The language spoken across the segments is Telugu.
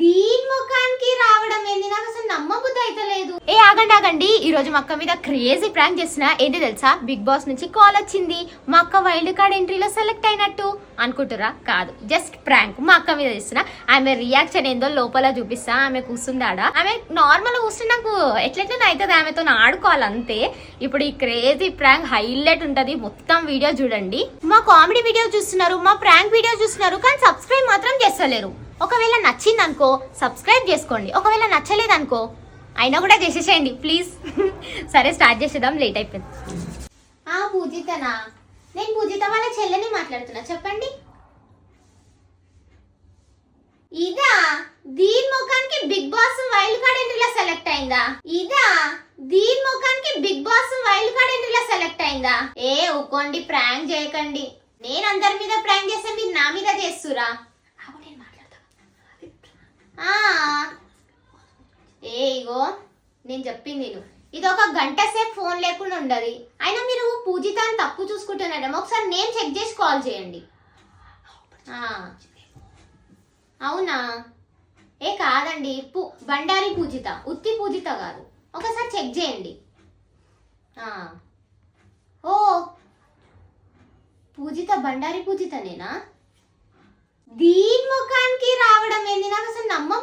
దీని ముఖానికి రావడం ఏంది? నాకు అసలు నమ్మబుద్ధి అయితే లేదు. ఏ ఆగండి ఆగండి. ఈ రోజు మా అక్క మీద క్రేజీ ప్రాంక్ చేసిన ఏంటి తెలుసా? బిగ్ బాస్ నుంచి కాల్ వచ్చింది. మా అక్క వైల్డ్ కార్డ్ ఎంట్రీలో సెలెక్ట్ అయినట్టు. అనుకుంటురా కాదు. Just prank. మా అక్క మీద చేసిన ఆమె రియాక్షన్ ఏందో లోపల చూపిస్తా. ఆమె కూర్చుందాడ ఆమె నార్మల్ కూర్చుని నాకు ఎట్లెట్లా అవుతుంది ఆమెతో ఆడుకోవాలి అంతే ఇప్పుడు ఈ క్రేజీ ప్రాంక్ హైలైట్ ఉంటది. మొత్తం వీడియో చూడండి. మా కామెడీ వీడియో చూస్తున్నారు. మా ప్రాంక్ వీడియో చూస్తున్నారు. కానీ సబ్స్క్రైబ్ మాత్రం చేస్తలేరు ఒకవేళ నచ్చింది అనుకో సబ్స్క్రైబ్ చేసుకోండి. ఒకవేళ నచ్చలేదనుకో అయినా కూడా చేసేసేయండి ప్లీజ్ సరే స్టార్ట్ చేసేద్దాం లేట్ అయిపోయింది. ఆ పూజితనా? నేను పూజిత వాళ్ళ చెల్లెని మాట్లాడుతున్నా. చెప్పండి. ఇదా? దీని ముఖానికి బిగ్ బాస్ వైల్డ్ కార్డ్ ఎంట్రీలో సెలెక్ట్ అయిందా? ఇదా? దీని ముఖానికి బిగ్ బాస్ వైల్డ్ కార్డ్ ఎంట్రీలో సెలెక్ట్ అయిందా? ఏ ఊకోండి ప్రాంక్ చేయకండి. నేను అందరి మీద ప్రాంక్ చేసే నా మీద చేస్తురా ఆగు, నేను మాట్లాడతా. ఆ, ఏ ఇగో నేను చెప్పింది నేను ఇది ఒక గంట సేపు ఫోన్ లేకుండా ఉండదు. అయినా మీరు పూజిత అని తప్పు చూసుకుంటున్నారేమో ఒకసారి నేను చెక్ చేసి కాల్ చేయండి. అవునా? ఏ కాదండి పూ బండారి పూజిత ఉత్తి పూజిత కాదు. ఒకసారి చెక్ చేయండి. ఓ. పూజిత బండారి పూజితనేనా? దీని ముఖానికి రావడం ఏంది? నాకు అసలు నమ్మ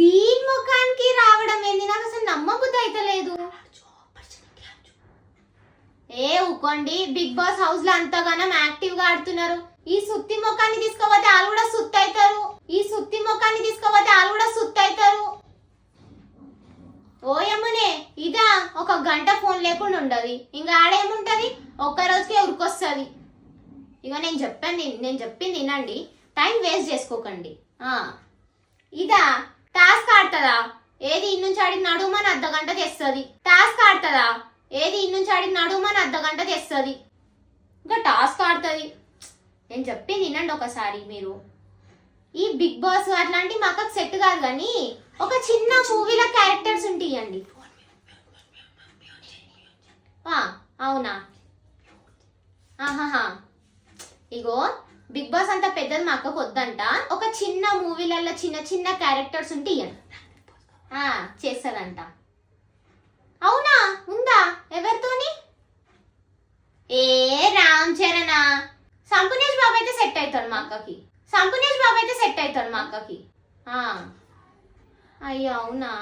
దీని ముఖానికి రావడం ఏంది? నాకు అసలు నమ్మబుద్ధి అయితే లేదు ఏ ఊకోండి బిగ్ బాస్ హౌస్లో అంతగానం యాక్టివ్గా ఆడుతున్నారు. ఈ సుత్తి ముఖాన్ని తీసుకోపోతే వాళ్ళు కూడా సుత్తి అవుతారు. ఈ సుత్తి ముఖాన్ని తీసుకోపోతే వాళ్ళు కూడా సుత్తి అవుతారు. ఓయమ్మనే ఇదా ఒక గంట ఫోన్ లేకుండా ఉండదు. ఇంకా ఆడేముంటది ఒక్క రోజుకే ఉరికొస్తుంది. ఇక నేను చెప్పాను నేను చెప్పింది వినండి. టైం వేస్ట్ చేసుకోకండి. ఇదా ఆడుతుందా? ఏది ఇన్నుంచి ఆడికి నడుమని అర్ధ గంట తెస్తుంది. టాస్క్ ఆడుతుందా? ఏది ఇన్నుంచి ఆడికి నడుమని అర్ధ గంట తెస్తుంది. ఇంకా టాస్క్ ఆడుతుంది. నేను చెప్పింది వినండి ఒకసారి మీరు. ఈ బిగ్ బాస్ అట్లాంటి మాకు సెట్ కాదు కానీ ఒక చిన్న మూవీలో క్యారెక్టర్స్ ఉంటాయండి ఆ, అవునా ఆహాహా ఇగో బిగ్ బాస్ అంత పెద్దది మా అక్కకు వద్దంట. ఒక చిన్న మూవీలలో చిన్న చిన్న క్యారెక్టర్స్ ఉంటే ఇయ్యండి. ఆ చేస్తుందంట. అవునా? ఉందా? ఎవరితోని? ఏ రామ్ చరణ్. సంపునేష్ బాబు అయితే సెట్ అవుతాడు మా అక్కకి. సంపునేష్ బాబు అయితే సెట్ అవుతాడు మా అక్కకి. అయ్యో అవునా?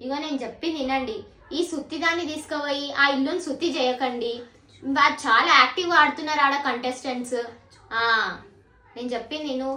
ఇగో నేను చెప్పింది వినండి. ఈ సుత్తి దాన్ని తీసుకుపోయి ఆ ఇల్లుని సుత్తి చేయకండి. వాళ్ళు చాలా యాక్టివ్గా ఆడుతున్నారు ఆడ కంటెస్టెంట్స్ నేను చెప్పింది నేను